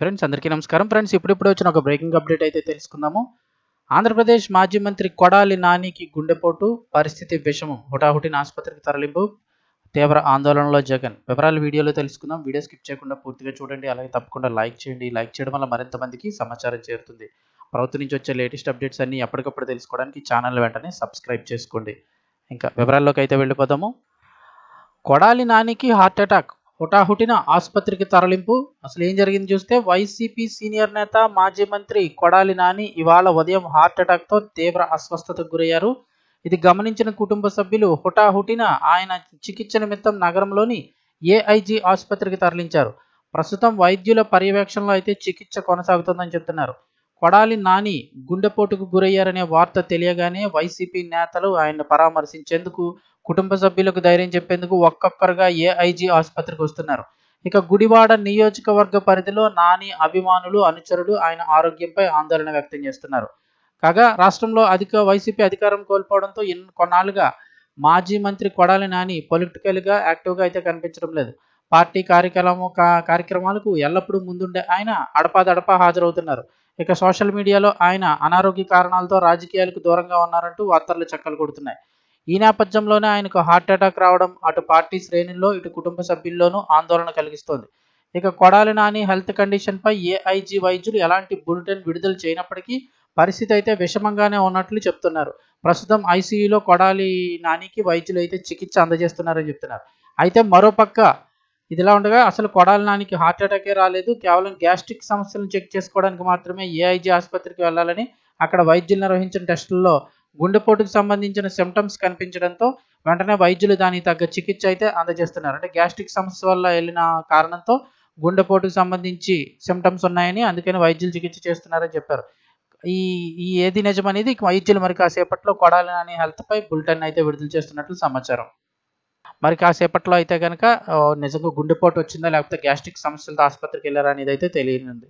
Friends అందరికీ నమస్కారం. Friends ఇప్పుడిప్పుడు వచ్చిన ఒక బ్రేకింగ్ అప్డేట్ అయితే తెలుసుకుందాము. ఆంధ్రప్రదేశ్ మాజీ మంత్రి కొడాలి నానికి గుండెపోటు పరిస్థితి విషమం హుటాహుటిన ఆసుపత్రికి తరలింపు తీవ్ర ఆందోళనలో జగన్. వివరాలు వీడియోలో తెలుసుకుందాం. వీడియో స్కిప్ చేయకుండా పూర్తిగా చూడండి. అలాగే తప్పకుండా లైక్ చేయండి. లైక్ చేయడం వల్ల మరింత మందికి సమాచారం చేరుతుంది. ప్రభుత్వం నుంచి వచ్చే లేటెస్ట్ అప్డేట్స్ అన్ని ఎప్పటికప్పుడు తెలుసుకోవడానికి ఛానల్ వెంటనే సబ్స్క్రైబ్ చేసుకోండి. ఇంకా వివరాల్లోకి అయితే వెళ్ళిపోదాము. కొడాలి నానికి హార్ట్ అటాక్ హుటాహుటిన ఆసుపత్రికి తరలింపు. అసలు ఏం జరిగింది చూస్తే వైసీపీ సీనియర్ నేత మాజీ మంత్రి కొడాలి నాని ఇవాళ ఉదయం హార్ట్ అటాక్తో తీవ్ర అస్వస్థతకు గురయ్యారు. ఇది గమనించిన కుటుంబ సభ్యులు హుటాహుటిన ఆయన చికిత్స నిమిత్తం నగరంలోని ఏఐజీ ఆసుపత్రికి తరలించారు. ప్రస్తుతం వైద్యుల పర్యవేక్షణలో అయితే చికిత్స కొనసాగుతుందని చెప్తున్నారు. కొడాలి నాని గుండెపోటుకు గురయ్యారనే వార్త తెలియగానే వైసీపీ నేతలు ఆయన్ని పరామర్శించేందుకు కుటుంబ సభ్యులకు ధైర్యం చెప్పేందుకు ఒక్కొక్కరుగా ఏఐజీ ఆసుపత్రికి వస్తున్నారు. ఇక గుడివాడ నియోజకవర్గ పరిధిలో నాని అభిమానులు అనుచరులు ఆయన ఆరోగ్యంపై ఆందోళన వ్యక్తం చేస్తున్నారు. కాగా రాష్ట్రంలో అధిక వైసీపీ అధికారం కోల్పోవడంతో ఇన్ కొన్నాళ్ళుగా మాజీ మంత్రి కొడాలి నాని పొలిటికల్గా యాక్టివ్గా అయితే కనిపించడం లేదు. పార్టీ కార్యక్రమం కార్యక్రమాలకు ఎల్లప్పుడూ ముందుండే ఆయన అడపాదడపా హాజరవుతున్నారు. ఇక సోషల్ మీడియాలో ఆయన అనారోగ్య కారణాలతో రాజకీయాలకు దూరంగా ఉన్నారంటూ వార్తలు చక్కలు కొడుతున్నాయి. ఈ నేపథ్యంలోనే ఆయనకు హార్ట్ అటాక్ రావడం అటు పార్టీ శ్రేణుల్లో ఇటు కుటుంబ సభ్యుల్లోనూ ఆందోళన కలిగిస్తోంది. ఇక కొడాలి నాని హెల్త్ కండిషన్పై ఏఐజీ వైద్యులు ఎలాంటి బులెటిన్ విడుదల చేయనప్పటికీ పరిస్థితి అయితే విషమంగానే ఉన్నట్లు చెప్తున్నారు. ప్రస్తుతం ఐసీయూలో కొడాలి నానికి వైద్యులు అయితే చికిత్స అందజేస్తున్నారని చెప్తున్నారు. అయితే మరోపక్క ఇదిలా ఉండగా అసలు కొడాలి నానికి హార్ట్ అటాకే రాలేదు. కేవలం గ్యాస్ట్రిక్ సమస్యలను చెక్ చేసుకోవడానికి మాత్రమే ఏఐజీ ఆసుపత్రికి వెళ్ళాలని అక్కడ వైద్యులు నిర్వహించిన టెస్టుల్లో గుండెపోటుకు సంబంధించిన సిమ్టమ్స్ కనిపించడంతో వెంటనే వైద్యులు దానికి తగ్గ చికిత్స అయితే అందజేస్తున్నారు. అంటే గ్యాస్ట్రిక్ సమస్య వల్ల వెళ్ళిన కారణంతో గుండెపోటుకు సంబంధించి సిమ్టమ్స్ ఉన్నాయని అందుకని వైద్యులు చికిత్స చేస్తున్నారని చెప్పారు. ఈ ఈ ఏది నిజం అనేది వైద్యులు మరి కాసేపట్లో కొడాలి అనే హెల్త్పై బులెటిన్ అయితే విడుదల చేస్తున్నట్లు సమాచారం. మరి కాసేపట్లో అయితే కనుక నిజంగా గుండెపోటు వచ్చిందా లేకపోతే గ్యాస్ట్రిక్ సమస్యలతో ఆసుపత్రికి వెళ్ళారా అనేది అయితే తెలియనుంది.